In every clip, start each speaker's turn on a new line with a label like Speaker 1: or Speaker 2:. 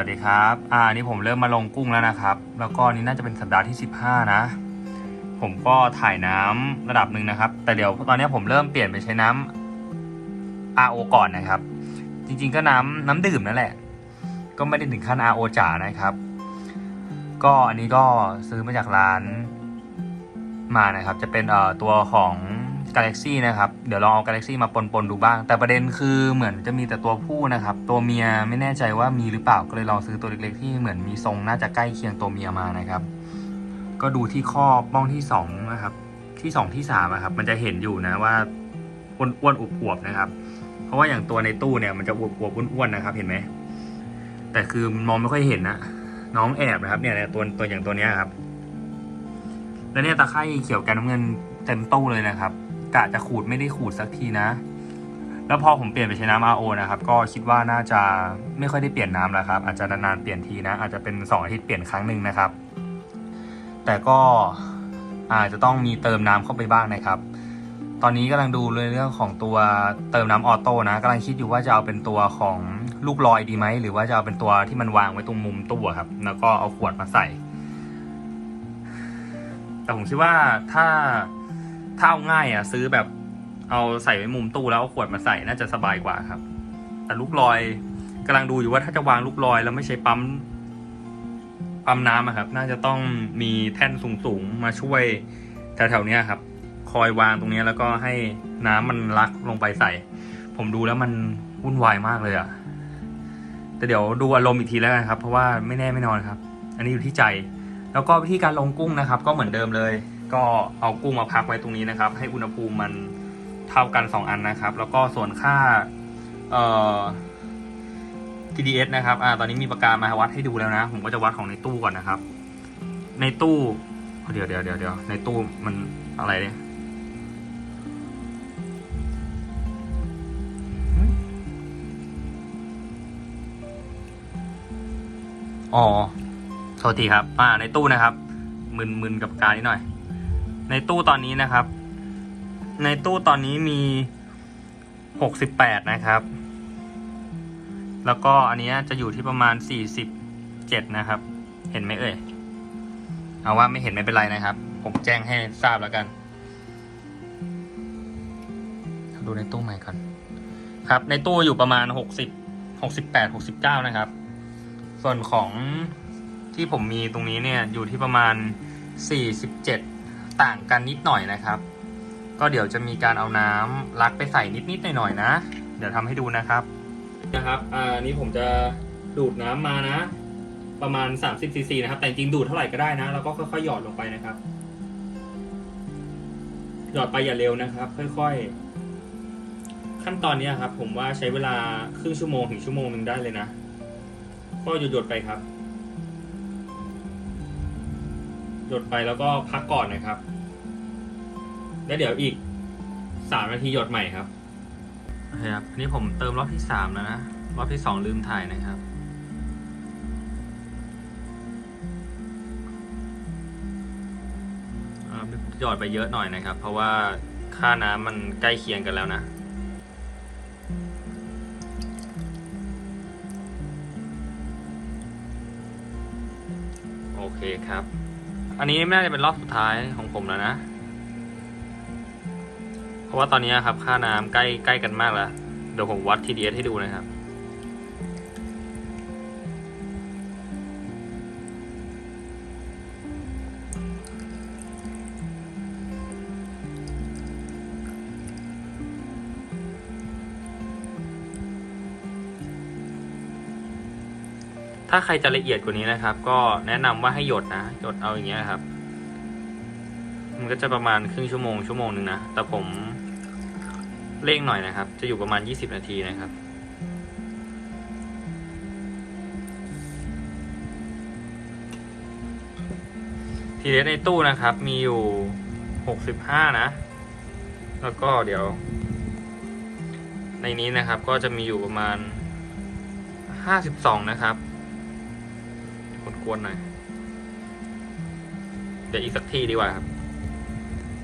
Speaker 1: สวัสดีครับ อ่านี่ผมเริ่มมาลงกุ้งแล้วนะครับ แล้วก็นี่น่าจะเป็นสัปดาห์ที่ 15 นะ ผมก็ถ่ายน้ำระดับหนึ่งนะครับ แต่เดี๋ยวตอนนี้ผมเริ่มเปลี่ยนไปใช้น้ำ RO ก่อนนะครับ จริงๆก็น้ำน้ำดื่มนั่นแหละ ก็ไม่ได้ถึงขั้น RO จ๋านะครับ ก็อันนี้ก็ซื้อมาจากร้านมานะครับ จะเป็นเอ่อตัวของ Galaxy นะครับ เดี๋ยวลองเอา Galaxy มาปนๆดูบ้าง แต่ประเด็นคือเหมือนจะมีแต่ตัวผู้นะครับ ตัวเมียไม่แน่ใจว่ามีหรือเปล่า ก็เลยลองซื้อตัวเล็กๆที่เหมือนมีทรงน่าจะใกล้เคียงตัวเมียมานะครับ ก็ดูที่ข้อป้องที่สองนะครับ ที่สองที่สามอะครับ มันจะเห็นอยู่นะว่าอ้วนๆอวบๆนะครับ เพราะว่าอย่างตัวในตู้เนี่ยมันจะอวบๆอ้วนๆนะครับ เห็นไหม แต่คือมองไม่ค่อยเห็นนะน้องแอบนะครับ เนี่ยตัวตัวอย่างตัวเนี้ยครับ แล้วเนี่ยตะไคร่เขียวแกนน้ำเงินเต็มตู้เลยนะครับ กะจะขูดไม่ได้ขูดสักทีนะ แล้วพอผมเปลี่ยนไปใช้น้ำ RO นะครับ ก็คิดว่าน่าจะไม่ค่อยได้เปลี่ยนน้ำแล้วครับ อาจจะนานๆเปลี่ยนทีนะ อาจจะเป็น2อาทิตย์เปลี่ยนครั้งหนึ่งนะครับ แต่ก็อาจจะต้องมีเติมน้ำเข้าไปบ้างนะครับ ตอนนี้กำลังดูเรื่องของตัวเติมน้ำออโต้นะกำลังคิดอยู่ว่าจะเอาเป็นตัวของลูกลอยดีไหมหรือว่าจะเอาเป็นตัวที่มันวางไว้ตรงมุมตู้ครับ แล้วก็เอาขวดมาใส่ แต่ผมคิดว่าถ้า ถ้าเอาง่ายอะ ซื้อแบบเอาใส่ไว้มุมตู้แล้วเอาขวดมาใส่น่าจะสบายกว่าครับ แต่ลูกลอยกำลังดูอยู่ว่าถ้าจะวางลูกลอยแล้วไม่ใช้ปั๊มปั๊มน้ำอะครับ น่าจะต้องมีแท่นสูงๆมาช่วยแถวๆเนี้ยครับ คอยวางตรงนี้แล้วก็ให้น้ำมันลักลงไปใส่ ผมดูแล้วมันวุ่นวายมากเลยอะแต่เดี๋ยวดูอารมณ์อีกทีแล้วกันครับ เพราะว่าไม่แน่ไม่นอนครับ อันนี้อยู่ที่ใจ แล้วก็วิธีการลงกุ้งนะครับ ก็เหมือนเดิมเลย ก็เอากุ้งมาพักไว้ตรงนี้นะครับ ให้อุณหภูมิมันเท่ากัน 2 อันนะครับ แล้วก็ส่วนค่าเอ่อ TDS นะครับอ่าตอนนี้มีปากกามาวัดให้ดูแล้วนะ ผมก็จะวัดของในตู้ก่อนนะครับ ในตู้เดี๋ยวเดี๋ยวเดี๋ยวเดี๋ยวในตู้มันอะไรเนี่ยอ๋อโทษทีครับอ่าในตู้นะครับมึนมึนกับการนิดหน่อย ในตู้ตอนนี้นะครับ ในตู้ตอนนี้มีหกสิบแปดนะครับ แล้วก็อันนี้จะอยู่ที่ประมาณสี่สิบเจ็ดนะครับ เห็นไหมเอ่ย เอาว่าไม่เห็นไม่เป็นไรนะครับ ผมแจ้งให้ทราบแล้วกัน ดูในตู้ใหม่ก่อน ครับ ในตู้อยู่ประมาณหกสิบหกสิบแปดหกสิบเก้านะครับ ส่วนของที่ผมมีตรงนี้เนี่ยอยู่ที่ประมาณ47 ต่างกันนิดหน่อยนะครับ ก็เดี๋ยวจะมีการเอาน้ำลักไปใส่นิดๆหน่อยๆนะ เดี๋ยวทำให้ดูนะครับนะครับอ่านี้ผมจะดูดน้ำมานะ ประมาณ 30ซีซีนะครับ แต่จริงๆดูดเท่าไหร่ก็ได้นะ แล้วก็ค่อยๆหยอดลงไปนะครับ หยอดไปอย่าเร็วนะครับ ค่อยๆ ขั้นตอนนี้ครับ ผมว่าใช้เวลาครึ่งชั่วโมงถึงชั่วโมงหนึ่งได้เลยนะ ก็หยดๆไปครับ หยดไปแล้วก็พักก่อนนะครับ แล้วเดี๋ยวอีกสามนาทีหยดใหม่ครับโอเคครับอันนี้ผมเติมรอบที่สามแล้วนะรอบที่สองลืมถ่ายนะครับหยอดไปเยอะหน่อยนะครับ เพราะว่าค่าน้ำมันใกล้เคียงกันแล้วนะโอเคครับ อันนี้น่าจะเป็นรอบสุดท้ายของผมแล้วนะ เพราะว่าตอนนี้ครับ ค่าน้ำใกล้ใกล้กันมากแล้ว เดี๋ยวผมวัด TDS ให้ดูนะครับ ถ้าใครจะละเอียดกว่านี้นะครับ ก็แนะนำว่าให้หยดนะ หยดเอาอย่างเงี้ยครับ มันก็จะประมาณครึ่งชั่วโมงชั่วโมงหนึ่งนะ แต่ผมเร่งหน่อยนะครับ จะอยู่ประมาณ 20 นาทีนะครับทีเดียวในตู้นะครับ มีอยู่65นะ แล้วก็เดี๋ยว ในนี้นะครับก็จะมีอยู่ประมาณ52นะครับ วนหน่อย เดี๋ยวอีกสักทีดีกว่าครับ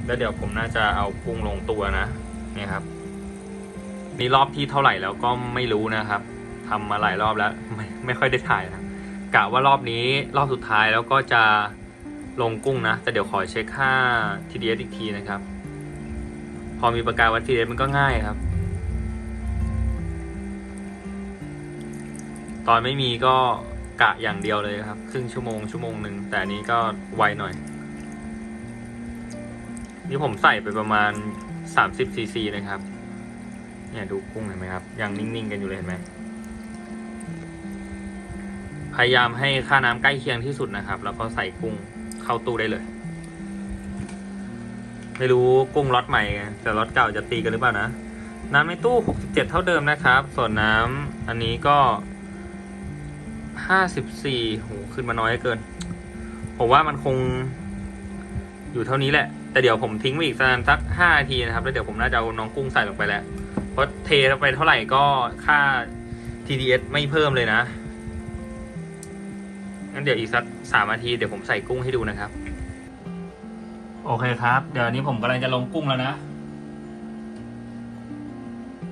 Speaker 1: แล้วเดี๋ยวผมน่าจะเอากุ้งลงตัวนะเนี่ยครับนี่รอบที่เท่าไหร่แล้วก็ไม่รู้นะครับทำมาหลายรอบแล้ว ไม่ไม่ค่อยได้ถ่ายนะกะว่ารอบนี้รอบสุดท้ายแล้วก็จะลงกุ้งนะ แต่เดี๋ยวขอเช็คค่า TDS อีกทีนะครับ พอมีประกาศวัด TDS มันก็ง่ายครับ ตอนไม่มีก็ กะอย่างเดียวเลยครับ ครึ่งชั่วโมงชั่วโมงหนึ่งแต่นี้ก็ไวหน่อย นี่ผมใส่ไปประมาณ 30ซีซีนะครับ เนี่ยดูกุ้งเห็นไหมครับ ยังนิ่งๆกันอยู่เลยเห็นไหมพยายามให้ค่าน้ำใกล้เคียงที่สุดนะครับ แล้วก็ใส่กุ้งเข้าตู้ได้เลย ไม่รู้กุ้งล็อตใหม่ แต่ล็อตเก่าจะตีกันหรือเปล่านะน้ำในตู้ 67 เท่าเดิมนะครับ ส่วนน้ำอันนี้ก็ 54โหขึ้นมาน้อยเกิน ผมว่ามันคง อยู่เท่านี้แหละ แต่เดี๋ยวผมทิ้งไว้อีกสักสัก5นาทีนะครับ แล้วเดี๋ยวผมน่าจะเอาน้องกุ้งใส่ลงไปแล้ว เพราะเทลงไปเท่าไหร่ก็ค่า TDS ไม่เพิ่มเลยนะ งั้นเดี๋ยวอีกสักสามนาทีเดี๋ยวผมใส่กุ้งให้ดูนะครับ โอเคครับ เดี๋ยวนี้ผมกำลังจะลงกุ้งแล้วนะ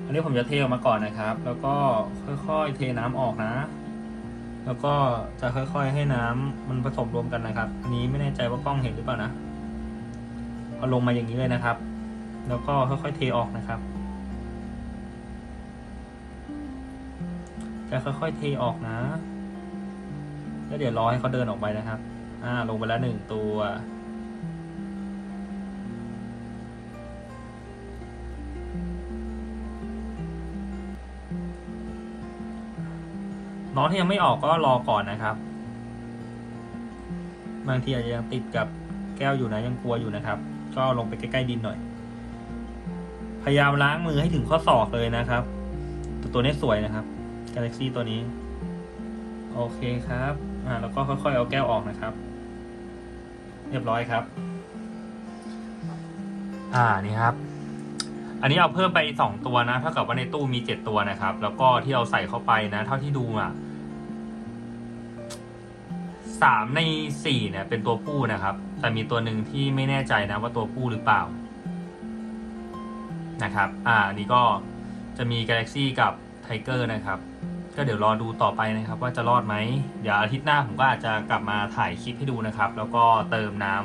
Speaker 1: อันนี้ผมจะเทออกมาก่อนนะครับ แล้วก็ค่อยๆเทน้ำออกนะ แล้วก็จะค่อยๆให้น้ำมันผสมรวมกันนะครับ อันนี้ไม่แน่ใจว่ากล้องเห็นหรือเปล่านะเอาลงมาอย่างนี้เลยนะครับ แล้วก็ค่อยๆเทออกนะครับ จะค่อยๆเทออกนะแล้วเดี๋ยวรอให้เขาเดินออกไปนะครับ อ่า ลงไปแล้วหนึ่งตัว น้องที่ยังไม่ออกก็รอก่อนนะครับ บางทีอาจจะยังติดกับแก้วอยู่นะยังกลัวอยู่นะครับ ก็ลงไปใกล้ๆดินหน่อย พยายามล้างมือให้ถึงข้อศอกเลยนะครับต,ตัวนี้สวยนะครับ Galaxy ตัวนี้ โอเคครับ อ่า แล้วก็ค่อยๆเอาแก้วออกนะครับ เรียบร้อยครับ อ่านี่ครับ อันนี้เอาเพิ่มไปสองตัวนะ เท่ากับว่าในตู้มีเจ็ดตัวนะครับ แล้วก็ที่เอาใส่เข้าไปนะ เท่าที่ดูอะ สามในสี่เนี่ยเป็นตัวผู้นะครับ แต่มีตัวหนึ่งที่ไม่แน่ใจนะว่าตัวผู้หรือเปล่านะครับ อ่านนี้ก็จะมี Galaxy กับ Tiger นะครับ ก็เดี๋ยวรอดูต่อไปนะครับ ว่าจะรอดไหม เดี๋ยวอาทิตย์หน้าผมก็อาจจะกลับมาถ่ายคลิปให้ดูนะครับ แล้วก็เติมน้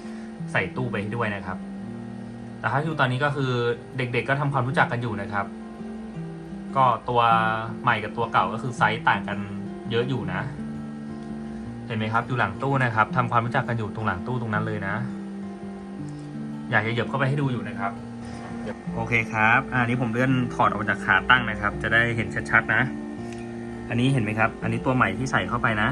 Speaker 1: ำใส่ตู้ไปให้ด้วยนะครับ แต่ถ้าดูตอนนี้ก็คือเด็กๆก็ทำความรู้จักกันอยู่นะครับ ก็ตัวใหม่กับตัวเก่าก็คือไซส์ต่างกันเยอะอยู่นะ เห็นไหมครับ อยู่หลังตู้นะครับทำความรู้จักกันอยู่ตรงหลังตู้ตรงนั้นเลยนะ อยากจะเหยียบเข้าไปให้ดูอยู่นะครับ โอเคครับอ่านี้ผมเลื่อนถอดออกจากขาตั้งนะครับ จะได้เห็นชัดๆนะ อันนี้เห็นไหมครับ อันนี้ตัวใหม่ที่ใส่เข้าไปนะ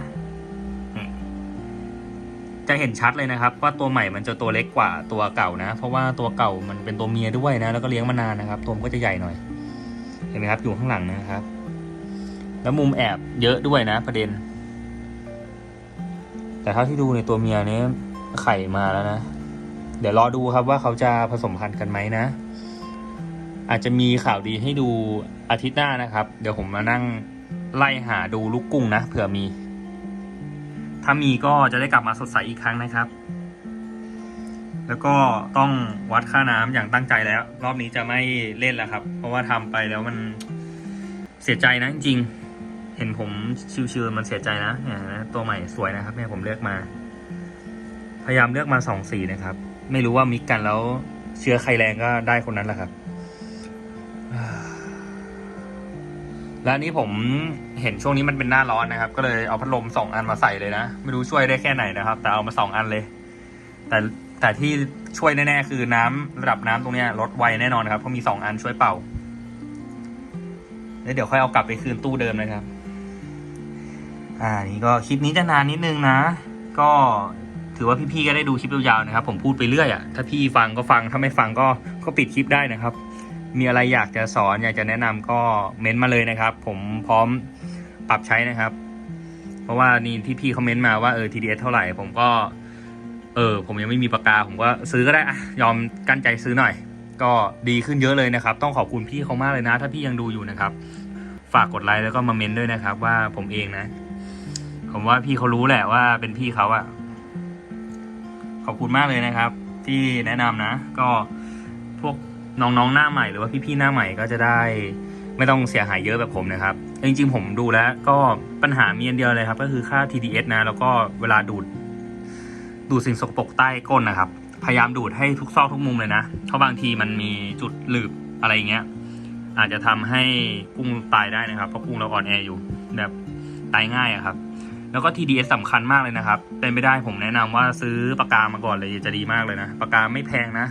Speaker 1: จะเห็นชัดเลยนะครับ ว่าตัวใหม่มันจะตัวเล็กกว่าตัวเก่านะ เพราะว่าตัวเก่ามันเป็นตัวเมียด้วยนะ แล้วก็เลี้ยงมานานนะครับ ตัวมันก็จะใหญ่หน่อย เห็นไหมครับ อยู่ข้างหลังนะครับ แล้วมุมแอบเยอะด้วยนะประเด็น แต่เท่าที่ดูในตัวเมียนี้ไข่มาแล้วนะ เดี๋ยวรอดูครับว่าเขาจะผสมพันธุ์กันไหมนะ อาจจะมีข่าวดีให้ดูอาทิตย์หน้านะครับ เดี๋ยวผมมานั่งไล่หาดูลูกกุ้งนะเผื่อมี ถ้ามีก็จะได้กลับมาสดใสอีกครั้งนะครับ แล้วก็ต้องวัดค่าน้ำอย่างตั้งใจแล้ว รอบนี้จะไม่เล่นแล้วครับ เพราะว่าทำไปแล้วมันเสียใจนะจริงๆ เห็นผมชิวๆมันเสียใจนะเนี่ยนะตัวใหม่สวยนะครับเนี่ยผมเลือกมา พยายามเลือกมาสองสีนะครับ ไม่รู้ว่ามิกกันแล้วเชื้อใครแรงก็ได้คนนั้นแหละครับและนี้ผมเห็นช่วงนี้มันเป็นหน้าร้อนนะครับ ก็เลยเอาพัดลมสองอันมาใส่เลยนะ ไม่รู้ช่วยได้แค่ไหนนะครับ แต่เอามาสองอันเลย แต่แต่ที่ช่วยแน่ๆคือน้ำระดับน้ำตรงเนี้ยลดไวแน่นอนครับเพราะมีสองอันช่วยเป่าแล้วเดี๋ยวค่อยเอากลับไปคืนตู้เดิมนะครับ อ่านี่ก็คลิปนี้จะนานนิดนึงนะ ก็ถือว่าพี่ๆก็ได้ดูคลิปยาวๆนะครับ ผมพูดไปเรื่อยอะ่ะถ้าพี่ฟังก็ฟังถ้าไม่ฟังก็ก็ปิดคลิปได้นะครับ มีอะไรอยากจะสอนอยากจะแนะนำก็เม้นต์มาเลยนะครับ ผมพร้อมปรับใช้นะครับ เพราะว่านี่ที่พี่คอมเมนต์มาว่าเออ TDS เท่าไหร่ ผมก็ เออ ผมยังไม่มีปากกา ผมก็ซื้อก็ได้อะยอมกั้นใจซื้อหน่อย ก็ดีขึ้นเยอะเลยนะครับ ต้องขอบคุณพี่เขามากเลยนะ ถ้าพี่ยังดูอยู่นะครับ ฝากกดไลค์แล้วก็มาเมนต์ด้วยนะครับ ว่าผมเองนะ ผมว่าพี่เขารู้แหละว่าเป็นพี่เขาอะขอบคุณมากเลยนะครับ ที่แนะนำนะ ก็พวกน้องๆหน้าใหม่หรือว่าพี่ๆหน้าใหม่ก็จะได้ ไม่ต้องเสียหายเยอะแบบผมนะครับจริงๆผมดูแล้ว ก็ปัญหามีอันเดียวเลยครับ ก็คือค่า TDS นะ แล้วก็เวลาดูด ดูดสิ่งสกปรกใต้ก้นนะครับ พยายามดูดให้ทุกซอกทุกมุมเลยนะเพราะบางทีมันมีจุดหลืบอะไรเงี้ยอาจจะทำให้กุ้งตายได้นะครับเพราะกุ้งเราอ่อนแออยู่แบบตายง่ายอะครับ แล้วก็ TDS สำคัญมากเลยนะครับ เป็นไม่ได้ผมแนะนำว่าซื้อปากกามาก่อนเลยจะดีมากเลยนะ ปากกาไม่แพงนะ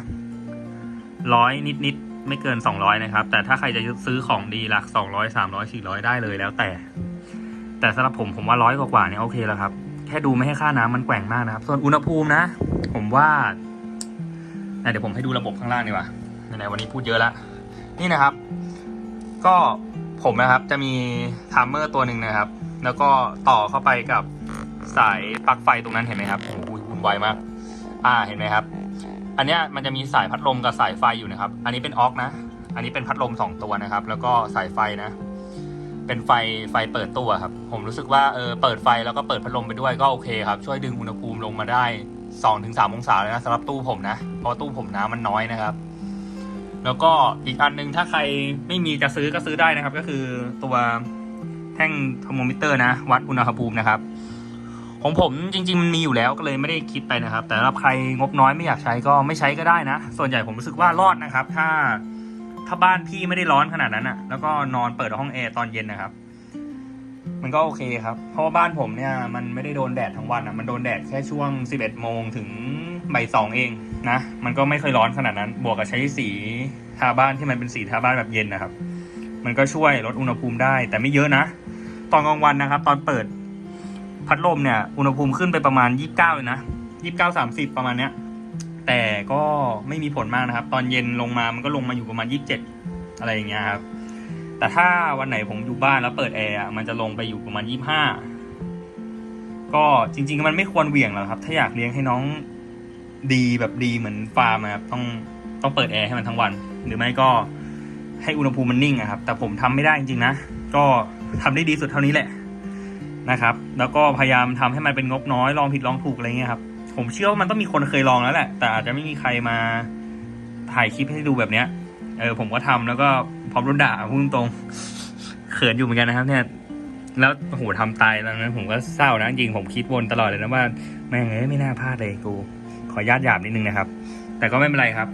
Speaker 1: ร้อยนิดๆไม่เกิน 200 นะครับ แต่ถ้าใครจะซื้อของดีหลัก 200 300 400 ได้เลยแล้วแต่ แต่สำหรับผมผมว่าร้อยกว่าเนี่ยโอเคแล้วครับ แค่ดูไม่ให้ค่าน้ำมันแกว่งมากนะครับ ส่วนอุณหภูมินะ ผมว่าเดี๋ยวผมให้ดูระบบข้างล่างดีกว่าไหนวันนี้พูดเยอะล้วนี่นะครับ ก็ผมนะครับจะมีไทม์เมอร์ตัวหนึ่งนะครับ แล้วก็ต่อเข้าไปกับสายปลั๊กไฟตรงนั้นเห็นไหมครับโอ้โหวุ่นวายมาก อ่าเห็นไหมครับ อันเนี้ยมันจะมีสายพัดลมกับสายไฟอยู่นะครับ อันนี้เป็นออกนะ อันนี้เป็นพัดลมสองตัวนะครับ แล้วก็สายไฟนะ เป็นไฟไฟเปิดตู้ครับ ผมรู้สึกว่าเออเปิดไฟแล้วก็เปิดพัดลมไปด้วยก็โอเคครับ ช่วยดึงอุณหภูมิลงมาได้2อถึงสองศาเลยนะสำหรับตู้ผมนะ เพราะตู้ผมน้ำมันน้อยนะครับแล้วก็อีกอันหนึงถ้าใครไม่มีจะซื้อก็ซื้อได้นะครับ ก็คือตัว แท่งเทอร์โมมิเตอร์นะ วัดอุณหภูมินะครับ ของผมจริงๆมันมีอยู่แล้วก็เลยไม่ได้คิดไปนะครับ แต่สำหรับใครงบน้อยไม่อยากใช้ก็ไม่ใช้ก็ได้นะ ส่วนใหญ่ผมรู้สึกว่ารอดนะครับ ถ้าถ้าบ้านพี่ไม่ได้ร้อนขนาดนั้นอะแล้วก็นอนเปิดห้องแอร์ตอนเย็นนะครับ มันก็โอเคครับ เพราะว่าบ้านผมเนี่ยมันไม่ได้โดนแดดทั้งวันอะมันโดนแดดแค่ช่วง 11โมงถึงบ่ายสองเองนะ มันก็ไม่ค่อยร้อนขนาดนั้น บวกกับใช้สีทาบ้านที่มันเป็นสีทาบ้านแบบเย็นนะครับ มันก็ช่วยลดอุณหภูมิได้ แต่ไม่เยอะนะ อนกลางวันนะครับ ตอนเปิด พัดลมเนี่ย อุณหภูมิขึ้นไปประมาณ29เก้าเลยนะ29 30ประมาณเนี้ย แต่ก็ไม่มีผลมากนะครับ ตอนเย็นลงมามันก็ลงมาอยู่ประมาณ27อะไรอย่างเงี้ยครับ แต่ถ้าวันไหนผมอยู่บ้านแล้วเปิดแอร์มันจะลงไปอยู่ประมาณ25ก็จริง ๆ มันไม่ควรเหวี่ยงหรอกครับ ถ้าอยากเลี้ยงให้น้องดีแบบดีเหมือนฟาร์มนะครับต้องต้องเปิดแอร์ให้มันทั้งวัน หรือไม่ก็ให้อุณหภูมิมันนิ่งอะครับ แต่ผมทำไม่ได้จริงๆนะ ก็ทำได้ดีสุดเท่านี้แหละนะครับ แล้วก็พยายามทำให้มันเป็นงบน้อยลองผิดลองถูกอะไรเงี้ยครับ ผมเชื่อว่ามันต้องมีคนเคยลองแล้วแหละ แต่อาจจะไม่มีใครมาถ่ายคลิปให้ดูแบบเนี้ย เออผมก็ทำแล้วก็พร้อมรถด่าพูดตรงเขินอยู่เหมือนกันนะครับเนี่ยแล้วโอ้โหทำตายแล้วนะผมก็เศร้านะจริงผมคิดวนตลอดเลยนะว่าแม่งเอ้ยไม่น่าพลาดเลยกู ขอญาตหยาบนิดนึงนะครับ แต่ก็ไม่เป็นไรครับ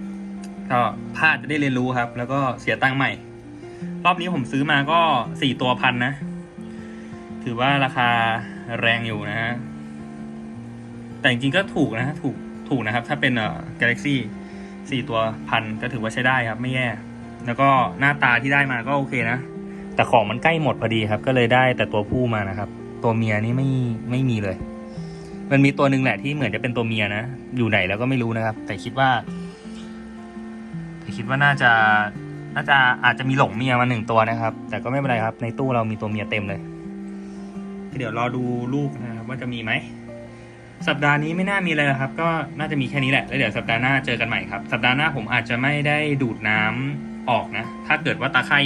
Speaker 1: ก็พลาดจะได้เรียนรู้ครับ แล้วก็เสียตังค์ใหม่ รอบนี้ผมซื้อมาก็สี่ตัวพันนะ ถือว่าราคาแรงอยู่นะฮะ แต่จริงๆก็ถูกนะฮะถูก ถูกนะครับ ถ้าเป็นเอ่อ Galaxy สี่ตัวพันก็ถือว่าใช้ได้ครับ ไม่แย่ แล้วก็หน้าตาที่ได้มาก็โอเคนะ แต่ของมันใกล้หมดพอดีครับ ก็เลยได้แต่ตัวผู้มานะครับ ตัวเมียนี่ไม่ไม่มีเลย มันมีตัวหนึ่งแหละที่เหมือนจะเป็นตัวเมียนะ อยู่ไหนแล้วก็ไม่รู้นะครับ แต่คิดว่าแต่คิดว่าน่าจะ น่าจะอาจจะมีหลงเมียมาหนึ่งตัวนะครับ แต่ก็ไม่เป็นไรครับ ในตู้เรามีตัวเมียเต็มเลย เดี๋ยวรอดูลูกนะครับว่าจะมีไหม สัปดาห์นี้ไม่น่ามีเลยครับ ก็น่าจะมีแค่นี้แหละ แล้วเดี๋ยวสัปดาห์หน้าเจอกันใหม่ครับ สัปดาห์หน้าผมอาจจะไม่ได้ดูดน้ำออกนะ ถ้าเกิดว่าตาไคร่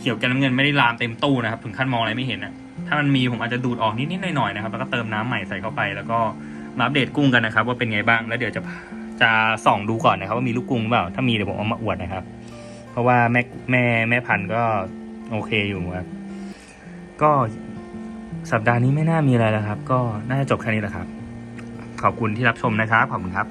Speaker 1: เขียวแกนน้ำเงินไม่ได้ลามเต็มตู้นะครับ ถึงขั้นมองอะไรไม่เห็นนะถ้ามันมีผมอาจจะดูดออกนิดๆหน่อยๆนะครับ แล้วก็เติมน้ำใหม่ใส่เข้าไป แล้วก็มาอัปเดตกุ้งกันนะครับ ว่าเป็นไงบ้าง แล้วเดี๋ยวจะจะส่องดูก่อนนะครับ ว่ามีลูกกุ้งเปล่า ถ้ามีเดี๋ยวผมเอามาอวดนะครับ ราะว่าแม่แม่แม่พันธุ์ก็โอเคอยู่ครับก็สัปดาห์นี้ไม่น่ามีอะไรแล้วครับ ก็น่าจะจบแค่นี้แหละครับ ขอบคุณที่รับชมนะครับ ขอบคุณครับ